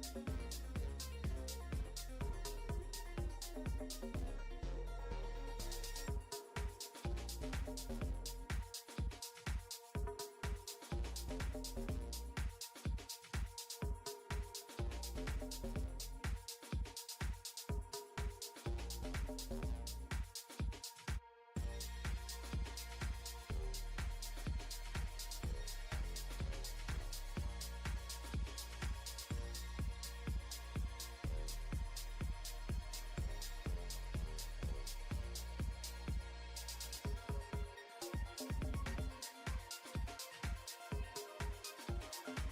Thank you.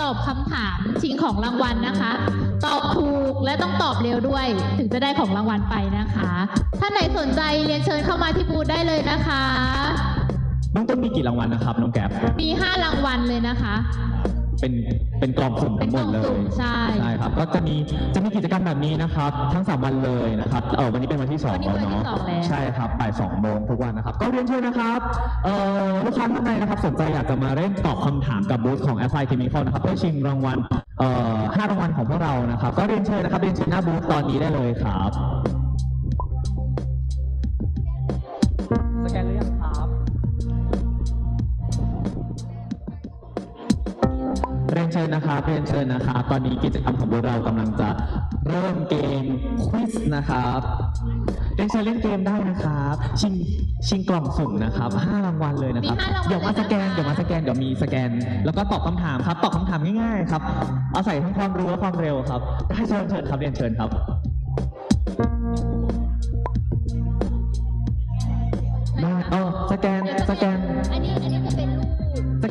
ตอบคำถามชิงของรางวัลนะคะ ตอบถูกและต้องตอบเร็วด้วย ถึงจะได้ของรางวัลไปนะคะถ้าไหนสนใจเรียนเชิญเข้ามาที่บูธได้เลยนะคะ น้องต้นมีกี่รางวัลนะครับน้องแก๊ปมี 5 รางวัลเลยนะคะ เป็นเป็นกล่องสุ่มทั้งหมดเลเป็นกล่องสุ่ยมใช่ใช่ ครับก็จะมีจะมีกิจกรรมแบบนี้นะครับ ทั้งสามวันเลยนะครับเออวันนี้เป็นวันที่สองวันนี้แล้ววันที่เนาะสองแล้ว ใช่ครับบ่ายสองโมงทุกวันนะครับ ก็เรียนเชิญนะครับเอ่อลูกค้าท่านใดนะครับสนใจอยากจะมาเล่นตอบคำถามกับบูธของ a p p l y Chemical นะครับเพื่อชิงรางวัลเอ่อห้ารางวัลของพวกเรานะครับ ก็เรียนเชิญนะครับเรียนเชิญหน้าบูธตอนนี้ได้เลยครับสแกนหรือยัง ชิญนะครับเรียนเชิญนะครับตอนนี้กิจกรรมของพวกเรากำลังจะเริ่มเกมควิสนะครับเรียนเชิญเล่นเกมได้นะครับ ชิงชิงกล่องสุ่มนะครับห้ารางวัลเลยนะครับ มีห้ารางวัลเดี๋ยวมาสแกน เลยนะคะ เดี๋ยวมาสแกน เดี๋ยวมีสแกน แล้วก็ตอบคำถามครับ ตอบคำถามง่ายๆครับอาศัยทั้งความรู้และความเร็วครับ ได้เชิญเชิญครับเรียนเชิญครับ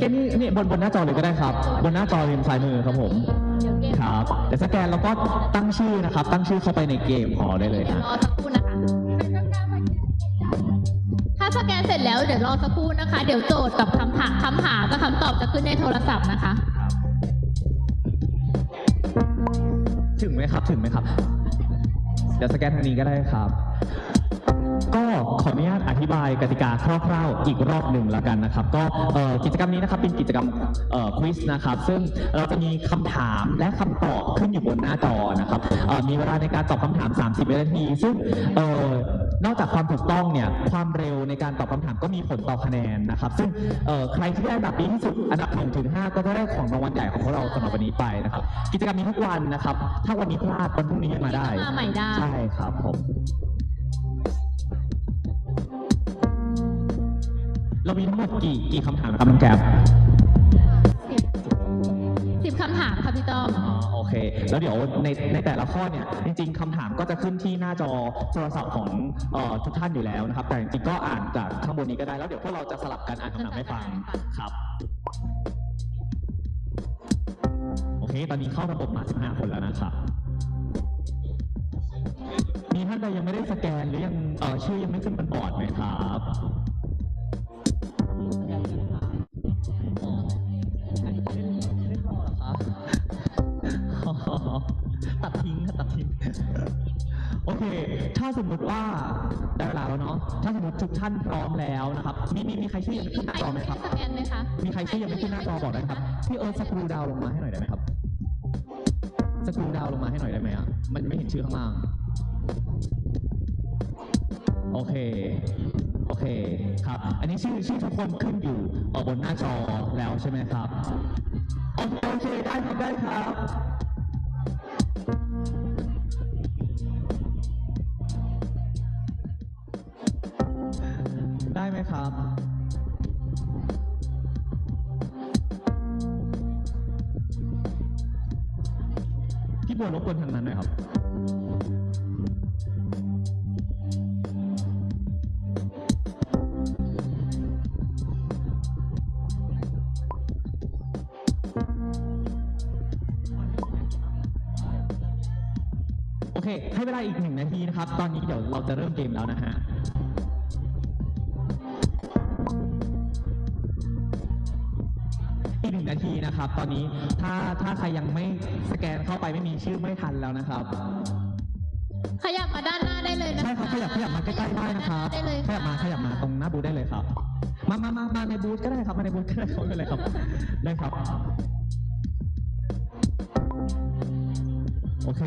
นนี่นี่บนบนหน้าจอเลยก็ได้ครับ บนหน้าจอริมซ้ายมือครับผมเดี๋ยวเกมครับเดี๋ยวสแกนแล้วก็ตั้งชื่อนะครับ ตั้งชื่อเข้าไปในเกมพอได้เลยเดี๋ยวนะรอสักครู่นะคะ ถ้าสแกนเสร็จแล้วเดี๋ยวรอสักครู่นะคะ เดี๋ยวโจทย์กับคำถามคำถามกับคำตอบจะขึ้นในโทรศัพท์นะคะ ถึงไหมครับถึงไหมครับ เดี๋ยวสแกนทางนี้ก็ได้ครับ ก็ขออนุญาตอธิบายกติกาคร่าวๆอีกรอบหนึ่งแล้วกันนะครับ ก็เอ่อกิจกรรมนี้นะครับเป็นกิจกรรมควิสนะครับ ซึ่งเราจะมีคำถามและคำตอบขึ้นอยู่บนหน้าจอนะครับเอ่อมีเวลาในการตอบคำถาม 30 วินาที ซึ่งเอ่อนอกจากความถูกต้องเนี่ยความเร็วในการตอบคำถามก็มีผลต่อคะแนนนะครับ ซึ่งเอ่อใครที่ได้อันดับดีที่สุดอันดับหนึ่งถึงห้าก็จะได้ของรางวัลใหญ่ของพวกเราสำหรับวันนี้ไปนะครับ กิจกรรมมีทุกวันนะครับ ถ้าวันนี้พลาดวันพรุ่งนี้ยังมาได้มาใหม่ได้ใช่ครับผม เรามีทั้งหมดกี่กี่คำถามนะครับน้องแก๊ปสิบคำถามค่ะพี่ต้อม อ๋อโอเค แล้วเดี๋ยวในในแต่ละข้อเนี่ยจริงๆคำถามก็จะขึ้นที่หน้าจอโทรศัพท์ของเอ่อทุกท่านอยู่แล้วนะครับ แต่จริงๆก็อ่านจากข้างบนนี้ก็ได้ แล้วเดี๋ยวพวกเราจะสลับกันอ่านคำถามให้ฟังครับ โอเค ตอนนี้เข้าระบบมา 15 คนแล้วนะครับานใดยังไม่ได้สแกนหรือยังเอ่อชื่อยังไม่ขึ้นบนบอร์ดไหมครับ เค ถ้าสมมุติว่าได้เวลาแล้วเนาะ ถ้าสมมติทุกท่านพร้อมแล้วนะครับ มีมีมีใครชื่อยังไม่ขึ้นหน้าจอไหมครับ สแกนไหมคะมีใครชื่อยังไม่ขึ้นหน้าจอบอกได้นะครับ พี่เอิร์ธสกรูดาวลงมาให้หน่อยได้ไหมครับ สกรูดาวลงมาให้หน่อยได้ไหมอะ มันไม่เห็นชื่อข้างล่าง โอเคโอเคครับ อันนี้ชื่อชื่อทุกคนขึ้นอยู่เอ่อบนหน้าจอแล้วใช่ไหมครับ โอเคโอเคได้ครับได้ครับ เคให้เวลาอีกหนึ่งนาทีนะครับ ตอนนี้เดี๋ยวเราจะเริ่มเกมแล้วนะฮะอีกหนึ่งนาทีนะครับ ตอนนี้ถ้าถ้าใครยังไม่สแกนเข้าไปไม่มีชื่อไม่ทันแล้วนะครับ ขยับมาด้านหน้าได้เลยนะคะใช่ครับขยับขยับมาใกล้ๆได้นะครับได้เลยขยับมาขยับมาตรงหน้าบูธได้เลยครับ มามามามาในบูธก็ได้ครับมาในบูธก็ได้ครับไม่เป็นไรครับได้ครับ โอเค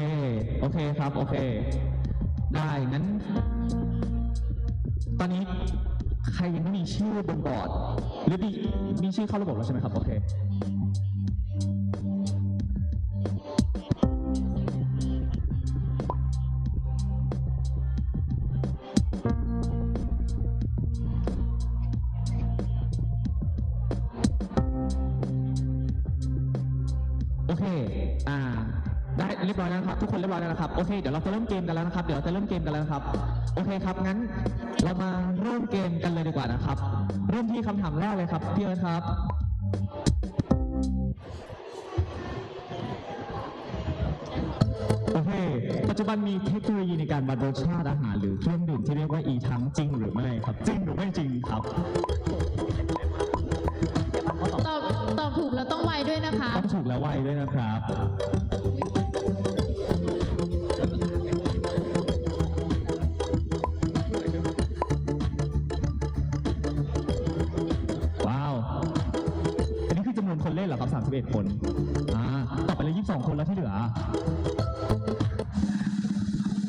โอเคครับ โอเค ได้งั้น ตอนนี้ใครยังไม่มีชื่อบนบอร์ด หรือมีมีชื่อเข้าระบบแล้วใช่ไหมครับ โอเค เรียบร้อยแล้วนะครับโอเคเดี๋ยวเราจะเริ่มเกมกันแล้วนะครับ เดี๋ยวเราจะเริ่มเกมกันแล้วนะครับ โอเคครับงั้น เรามาเริ่มเกมกันเลยดีกว่านะครับ เริ่มที่คำถามแรกเลยครับพี่เอิร์ธครับโอเคปัจจุบันมีเทคโนโลยีในการบัดรสชาติอาหารหรือเครื่องดื่มที่เรียกว่าอีทั้งจริงหรือไม่ครับ จริงหรือไม่จริงครับตอบตอบถูกแล้วต้องไวด้วยนะคะต้องถูกและไวด้วยนะครับ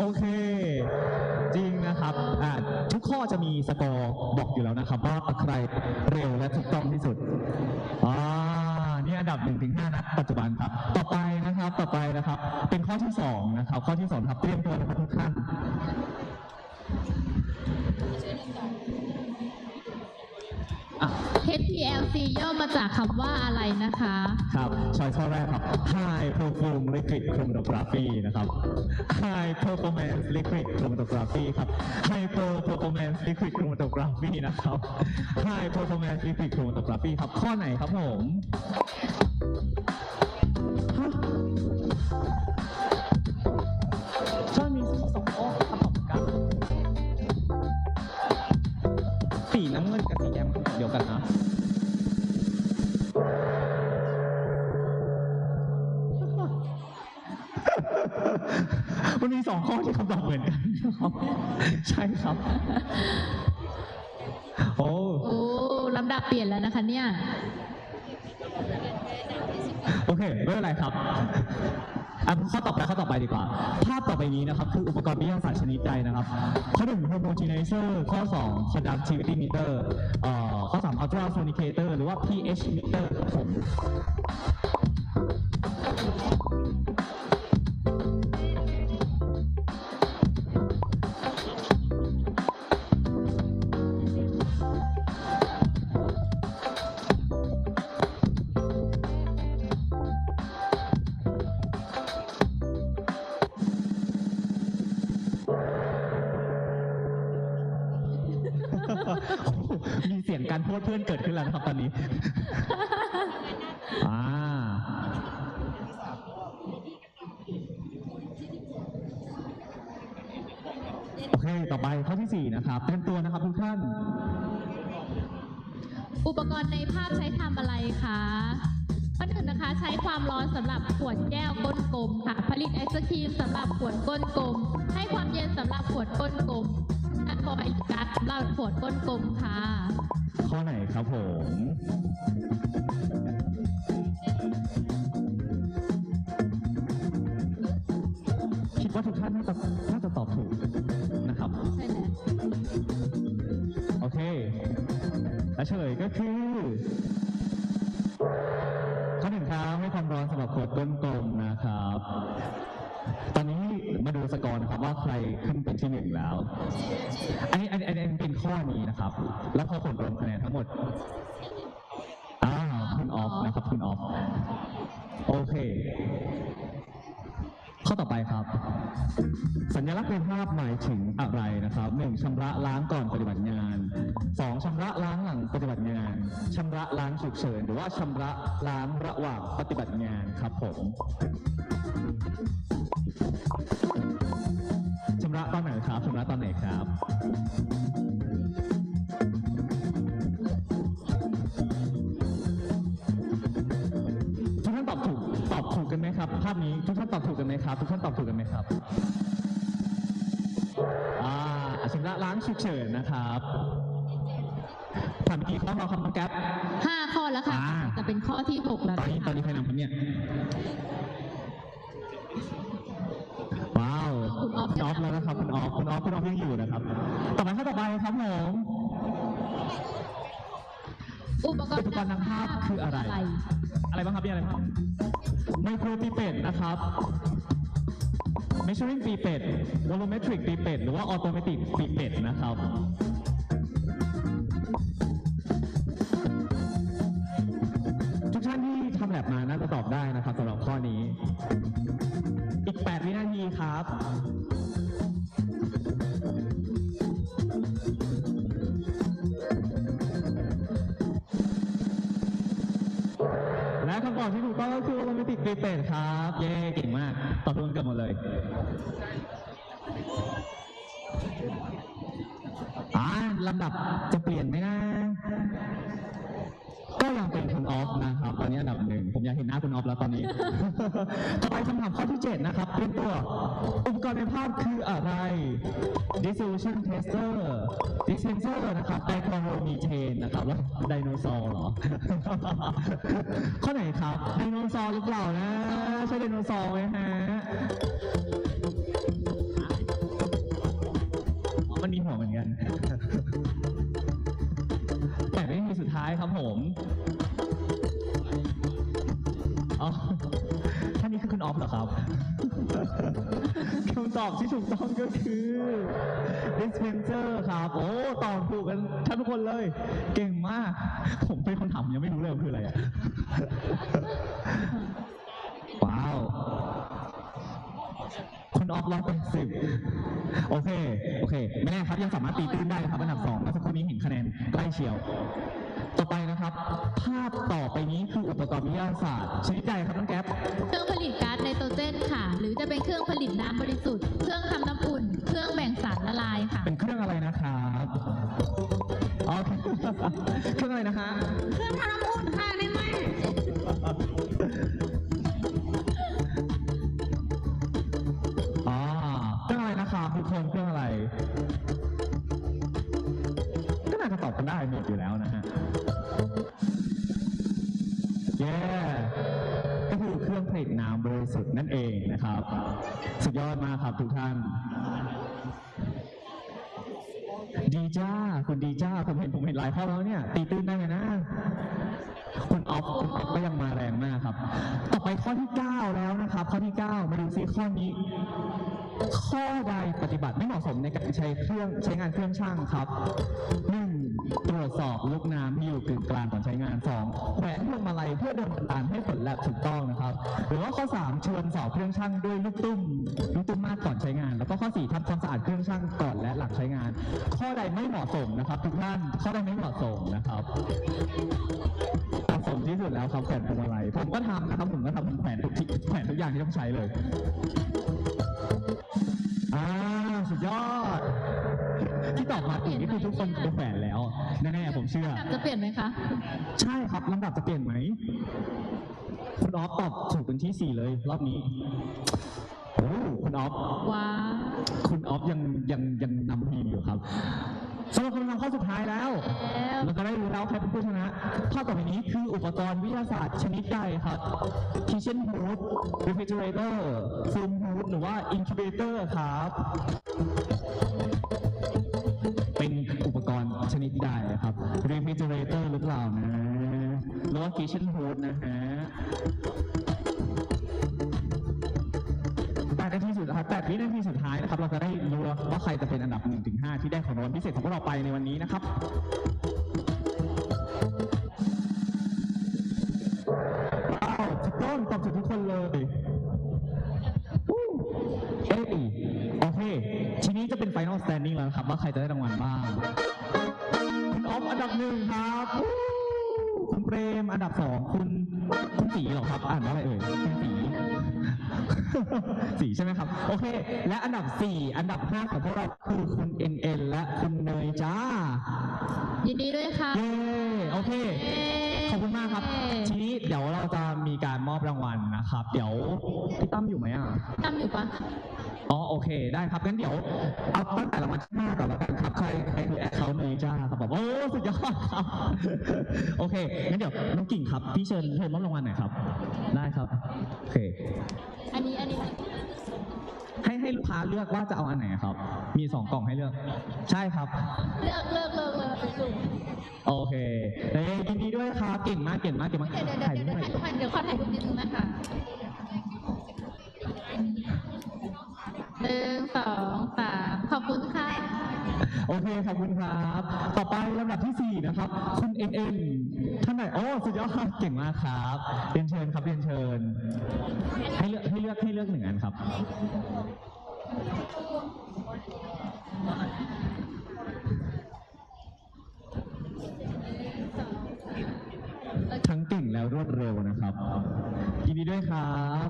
โอเค จริงนะครับอ่าทุกข้อจะมีสกอร์บอกอยู่แล้วนะครับ ว่าใครเร็วและถูกต้องที่สุดอ่านี่อันดับ1นถึงห้านะปัจจุบันครับ ต่อไปนะครับต่อไปนะครับ เป็นข้อที่สองนะครับข้อที่สองครับเตรียมตัวนะครับทุกท่าน HPLC ย่อมาจากคำว่าอะไรนะคะ ครับช้อยข้อแรกครับ High Performance Liquid Chromatography นะครับ High Performance Liquid Chromatography ครับ High Performance Liquid Chromatography นะครับ High Performance Liquid Chromatography ครับ ข้อไหนครับผมสีน้ำเงินกับสีแดงเดียวกันนะ มันมีสองข้อที่คำตอบเหมือนกันครับใช่ครับ โอ้โอ้ลำดับเปลี่ยนแล้วนะคะเนี่ย โอเค ไม่เป็นไรครับอะข้อต่อไปข้อต่อไปดีกว่า ภาพต่อไปนี้นะครับ คืออุปกรณ์วิทยาศาสตร์ชนิดใดนะครับ ข้อหนึ่ง homogenizer ข้อสอง conductivity meter เอ่อข้อสาม ultrasonicator หรือว่า pH meter ครับผม งการโทษเพื่อนเกิดขึ้นแล้วนะครับตอนนี้ อ่าโโอเค ต่อไปข้อที่สี่นะครับเตรียมตัวนะครับทุกท่าน อุปกรณ์ในภาพใช้ทำอะไรคะข้อหนึ่งนะคะใช้ความร้อนสำหรับขวดแก้วก้นกลมค่ะ ผลิตไอศครีมสำหรับขวดก้นกลม ให้ความเย็นสำหรับขวดก้นกลม และบอยกัสสำหรับขวดก้นกลมค่ะ ข้อไหนครับผมคิดว่าทุกท่านน่าจะน่าจะตอบถูกนะครับใช่แล้วโอเคและเฉลยก็คือ ข้อหนึ่งครับให้ความร้อนสำหรับขวดก้นกลมนะครับ ตอนนี้มาดูสกอร์นะครับว่า ใครขึ้นเป็นที่หนึ่งแล้ว อันนี้อันนี้อันนี้เป็นข้อนี้นะครับ แล้วพอผลรวมคะแนนทั้งหมดอ้าวคุณออฟนะครับคุณออฟโอเค ข้อต่อไปครับ สัญลักษณ์ในภาพหมายถึงอะไรนะครับหนึ่งชำระล้างก่อนปฏิบัติงานสองชำระล้างหลัง ปฏิบัติงานชำระล้างฉุกเฉินหรือว่าชำระล้างระหว่างปฏิบัติงานครับผมชำระตอนไหนครับชำระตอนไหนครับทุกท่านตอบถูกตอบถูกกันไหมครับ ภาพนี้ทุกท่านตอบถูกกันไหมครับทุกท่านตอบถูกกันไหมครับอ่าชำระล้างฉุกเฉินนะครับ ผ่านไปกี่ข้อแล้วครับน้องแก๊ป ห้าข้อแล้วค่ะ อ่า จะเป็นข้อที่หกแล้วตอนนี้นะคะตอนนี้ใครนำครับเนี่ย ว้าวคุณออฟคุณออฟแล้วนะครับคุณออฟคุณออฟคุณออฟยังอยู่นะครับ ต่อไปข้อต่อไปครับผม อุปกรณ์อุปกรณ์นำภาพคืออะไร อะไรบ้างครับมีอะไรบ้างไมโครปีเป็ดนะครับ measuring ปีเป็ด volumetric ปีเป็ด หรือว่า automatic ปีเป็ดนะครับ ก็คือโรแมนติกปีเฟสครับ เย้เก่งมาก ตอบทุกกันเกือบหมดเลยอ่าลำดับจะเปลี่ยนไหมนะ ออฟนะครับตอนนี้อันดับหนึ่งผมอยากเห็นหน้าคุณออฟแล้วตอนนี้ ต่อไปคำถามข้อที่ 7 นะครับ เป็นตัวอุปกรณ์ในภาพคืออะไร dissolution tester dispenser นะครับ dichloromethane นะครับแล้วไดโนเสาร์เหรอ ข้อไหนครับ ไดโนเสาร์หรือเปล่านะ ใช่ไดโนเสาร์ไหมฮะอ๋อมันมีหัวเหมือนกัน แต่ไม่มีสุดท้ายครับผม อออฟเหรอครับ คำตอบที่ถูกต้องก็คือ dispenser ครับ โอ้ตอบถูกกันทั้งทุกคนเลย เก่งมาก ผมเป็นคนถามยังไม่รู้เลยว่าคืออะไรอะว้าว คุณออฟร้อยแปดสิบโอเค โอเค ไม่แน่ครับ ยังสามารถตีตื้นได้นะครับอันดับสองแล้วสักครู่นี้เห็นคะแนนใกล้เชียว ต่อไปนะครับ ภาพต่อไปนี้คืออุปกรณ์วิทยาศาสตร์ชนิดใดครับน้องแก๊ปเครื่องผลิตก๊าซไนโตรเจนค่ะ หรือจะเป็นเครื่องผลิตน้ำบริสุทธิ์ เครื่องทำน้ำอุ่น เครื่องแบ่งสารละลายค่ะ เป็นเครื่องอะไรนะครับ ได้หมดอยู่แล้วนะฮะเย้ก็คือเครื่องผลิตน้ำบริสุทธิ์นั่นเองนะครับ สุดยอดมากครับทุกท่านดีจ้าคุณดีจ้าผมเห็นผมเห็นหลายข้อแล้วเนี่ย ตีตื้นได้ไหมนะคุณออฟคุณออฟก็ยังมาแรงมากครับ ต่อไปข้อที่9แล้วนะครับ ข้อที่9มาดูซิข้อนี้ ข้อใดปฏิบัติไม่เหมาะสมในการใช้เครื่องใช้งานเครื่องช่างครับ 1. ตรวจสอบลูกน้ำที่อยู่กึ่งกลางก่อนใช้งาน 2. แขวนพวงมาลัยเพื่อดำเนินการให้ผลแลบถูกต้องนะครับ หรือว่าข้อ3ชวนสอบเครื่องช่างด้วยลูกตุ้มลูกตุ้มมากก่อนใช้งาน แล้วก็ข้อ4ทำความสะอาดเครื่องช่างก่อนและหลังใช้งาน ข้อใดไม่เหมาะสมนะครับ ทุกท่านข้อใดไม่เหมาะสมนะครับเหมาะสมที่สุดแล้วครับแขวนพวงมาลัยผมก็ทำนะครับผมก็ทำแขวนทุกที่แขวนทุกอย่างที่ต้องใช้เลยอ่าสุดยอด ถึงนี่คือทุกคนจะแขวนแล้วแน่ๆผมเชื่อ จะเปลี่ยนไหมคะ ใช่ครับลำดับจะเปลี่ยนไหมคุณออฟตอบถูกเป็นที่สี่เลย รอบนี้โอ้คุณออฟว้าวคุณออฟยังยังยังนำทีมอยู่ครับสำหรับคำถามข้อสุดท้ายแล้วแล้วเราจะได้รู้แล้วใครเป็นผู้ชนะ ข้อต่อไปนี้คืออุปกรณ์วิทยาศาสตร์ชนิดใดครับ Kitchen Hood Refrigerator Foam Hood หรือว่า Incubator ครับ เป็นอุปกรณ์ชนิดใดครับ Refrigerator หรือเปล่านะหรือว่า Kitchen Hood นะฮะแปดนาทีสุดท้ายแปดวินาทีสุดท้ายนะครับ เราจะได้รู้แล้วว่าใครจะเป็นอันดับ1ถึง5ที่ได้ของรางวัลพิเศษของพวกเราไปในวันนี้นะครับว้าวถูกต้องตอบถูกทุกคนเลยเอ้ยโอเค ทีนี้จะเป็น Final Standing แล้วนะครับ ว่าใครจะได้รางวัลบ้าง คุณออฟอันดับหนึ่งครับวู้คุณเปรมอันดับสองคุณคุณสีเหรอครับ อ่านว่าอะไรเอ่ยคุณสีสีใช่ไหมครับ โอเค และอันดับสี่อันดับห้าของพวกเราคือคุณเอ็นเอ็นและคุณเนยจ้า ยินดีด้วยค่ะเย้โอเคเย้ ขอบคุณมากครับ ทีนี้เดี๋ยวเราจะมีการมอบรางวัลนะครับ เดี๋ยวพี่ตั้มอยู่ไหมอะ ตั้มอยู่ปะอ๋อโอเค ได้ครับงั้นเดี๋ยวเอาตั้งแต่รางวัลที่ห้าก่อนแล้วกันครับใครใครคือแอคเคาท์เนยจ้าครับแบบโอ้สุดยอดครับ โอเคงั้นเดี๋ยวน้องกิ่งครับพี่เชิญเชิญมอบรางวัลหน่อยครับ ได้ครับโอเค อันนี้อันนี้ ให้ให้ลูกค้าเลือกว่าจะเอาอันไหนครับ มีสองกล่องให้เลือก ใช่ครับ เลิกเลิกเลิกเลิกเลิกโอเคเอ้ยยินดีด้วยครับ เก่งมาก เก่งมาก เก่งมากเดี๋ยวเดี๋ยวเดี๋ยวเดี๋ยวถ่ายรูปเดี๋ยวขอถ่ายรูปนิดนึงนะคะหนึ่งสองสามขอบคุณค่ะ โอเคขอบคุณครับ ต่อไปลำดับที่ 4 นะครับ คุณเอ็นเอ็นท่านไหนโอ้สุดยอดเก่งมากครับเรียนเชิญครับเรียนเชิญ ให้เลือกให้เลือกให้เลือกหนึ่งอันครับทั้งเก่งแล้วรวดเร็วนะครับยินดีด้วยครับ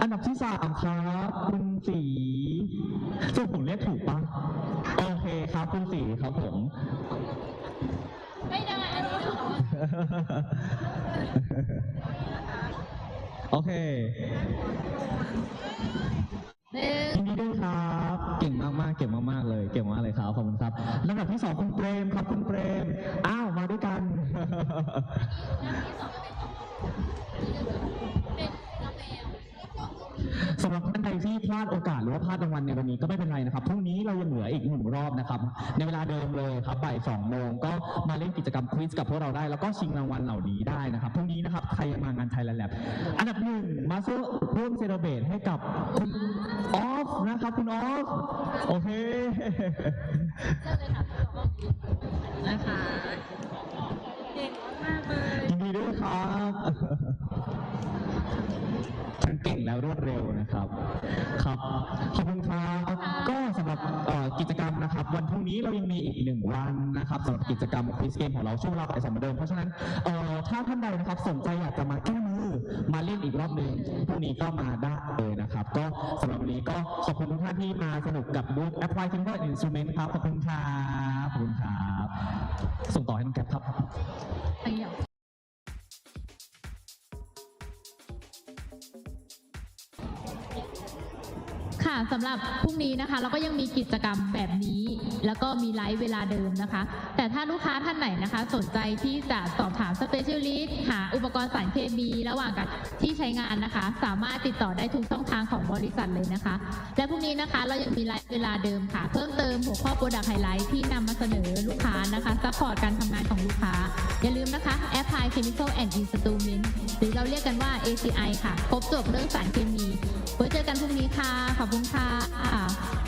อันดับที่สามครับ คุณสีสรุปผมเรียกถูกปะ คครับคุณสีครับผม ไม่ได้อันนี้โอเคหนึ่งยินดีด้วยครับ เก่งมากๆ เก่งมากๆ เลย เก่งมากเลยครับ ขอบคุณครับลำดับที่สองคุณเปรมครับคุณเปรม อ้าว มาด้วยกัน สำหรับ รือว่าพลาดรางวัลในวันนี้ก็ไม่เป็นไรนะครับพรุ่งนี้เรายังเหลืออีกหนึ่งรอบนะครับ ในเวลาเดิมเลยครับบ่ายสองโมงก็มาเล่นกิจกรรมควิสกับพวกเราได้ แล้วก็ชิงรางวัลเหล่านี้ได้นะครับพรุ่งนี้นะครับใครมางานไทยแลนด์แลบอันดับหนึ่งมาสู้ร่วมเซเลบรตให้กับคุณออฟนะครับคุณออฟโอเคนะคะเก่งมากเลยยินดีด้วยครับ ทั้งเก่งแล้วรวดเร็วนะครับครับขอบคุณครับก็สำหรับกิจกรรมนะครับ วันพรุ่งนี้เรายังมีอีกหนึ่งวันนะครับสำหรับกิจกรรมควิสเกมของเราช่วงเวลาบ่ายสองเหมือนเดิมเพราะฉะนั้นเอ่อถ้าท่านใดนะครับสนใจอยากจะมาแก้มือมาเล่นอีกรอบหนึ่งพรุ่งนี้ก็มาได้เลยนะครับ ก็สำหรับวันนี้ก็ขอบคุณทุกท่านที่มาสนุกกับบูธ Apply Finger Instrument ครับขอบคุณครับขอบคุณครับส่งต่อให้น้องแก๊ปครับ สำหรับพรุ่งนี้นะคะ เราก็ยังมีกิจกรรมแบบนี้ แล้วก็มีไลฟ์เวลาเดิมนะคะ แต่ถ้าลูกค้าท่านไหนนะคะ สนใจที่จะสอบถามสเปเชียลิสต์หาอุปกรณ์สารเคมีระหว่างกับที่ใช้งานนะคะ สามารถติดต่อได้ทุกช่องทางของบริษัทเลยนะคะ และพรุ่งนี้นะคะเรายังมีไลฟ์เวลาเดิมค่ะ เพิ่มเติมหัวข้อโปรดักต์ไฮไลท์ที่นำมาเสนอลูกค้านะคะซัพพอร์ตการทำงานของลูกค้า อย่าลืมนะคะ Apply Chemical and Instrument หรือเราเรียกกันว่า ACI ค่ะ ครบจบเรื่องสารเคมี ไว้เจอกันพรุ่งนี้ค่ะ ขอบคุณค่ะ